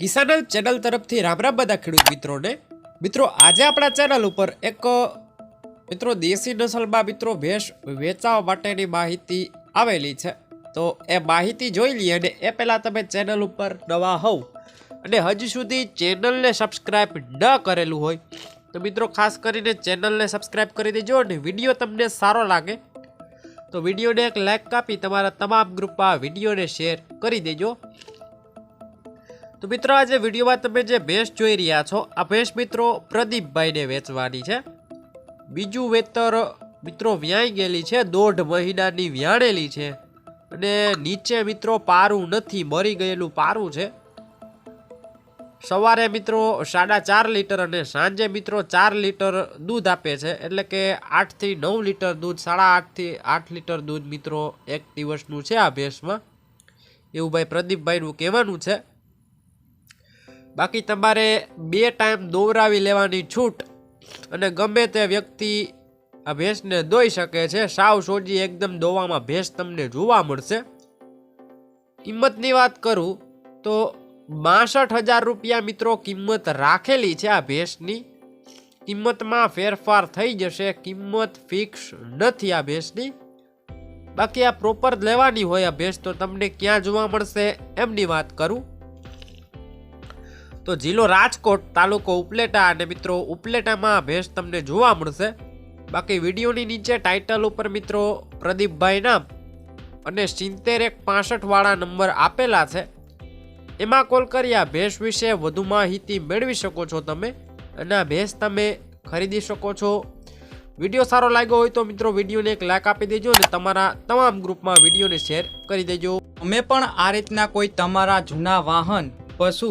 કિસાનલ channel તરફથી રામ રામ બધા ખેડૂત મિત્રોને, મિત્રો આજે આપણા ચેનલ ઉપર એક, મિત્રો દેશી નસલમાં મિત્રો ભેંસ વેચાવા માટેની માહિતી આવેલી છે. તો એ માહિતી જોઈ લઈએ અને એ પહેલાં તમે ચેનલ ઉપર નવા હોવ અને હજુ સુધી ચેનલને સબસ્ક્રાઈબ ન કરેલું હોય, તો મિત્રો ખાસ કરીને ચેનલને સબસ્ક્રાઈબ કરી દેજો અને વીડિયો તમને સારો લાગે, તો વિડીયોને એક લાઇક કાપી તમારા તમામ ગ્રુપમાં વિડીયોને શેર કરી દેજો. તો મિત્રો, આજે વિડીયોમાં તમે જે ભેંસ જોઈ રહ્યા છો, આ ભેંસ મિત્રો પ્રદીપભાઈને વેચવાની છે. બીજું વેતર મિત્રો વ્યાઈ ગયેલી છે, દોઢ મહિનાની વ્યાણેલી છે. અને નીચે મિત્રો પારું નથી, મરી ગયેલું પારું છે. સવારે મિત્રો સાડા ચાર લીટર અને સાંજે મિત્રો ચાર લીટર દૂધ આપે છે, એટલે કે આઠથી નવ લીટર દૂધ, સાડા આઠથી આઠ લીટર દૂધ મિત્રો એક દિવસનું છે આ ભેંસમાં. એવું ભાઈ પ્રદીપભાઈનું કહેવાનું છે. બાકી તમારે બે ટાઈમ દોવરાવી લેવાની છૂટ અને ગમે તે વ્યક્તિ આ ભેંસને દોઈ શકે છે, સાવ સોજી એકદમ દોવામાં ભેંસ તમને જોવા મળશે. કિંમતની વાત કરું તો બાસઠ હજાર રૂપિયા મિત્રો કિંમત રાખેલી છે આ ભેંસની. કિંમતમાં ફેરફાર થઈ જશે, કિંમત ફિક્સ નથી આ ભેંસની. બાકી આ પ્રોપર લેવાની હોય આ ભેંસ તો તમને ક્યાં જોવા મળશે, એમની વાત કરું. તો જિલ્લો રાજકોટ તાલુકો ઉપલેટા અને મિત્રો ઉપલેટામાં ભેંસ તમને જોવા મળશે. બાકી વિડીયોની નીચે ટાઇટલ ઉપર મિત્રો પ્રદીપભાઈ નામ અને સિત્તેર એક પાસઠવાળા નંબર આપેલા છે. એમાં કોલ કરી આ ભેંસ વિશે વધુ માહિતી મેળવી શકો છો તમે અને આ ભેંસ તમે ખરીદી શકો છો. વીડિયો સારો લાગ્યો હોય તો મિત્રો વિડીયોને એક લાઈક આપી દેજો અને તમારા તમામ ગ્રુપમાં વિડીયોને શેર કરી દેજો. અમે પણ આ રીતના કોઈ તમારા જૂના વાહન, પશુ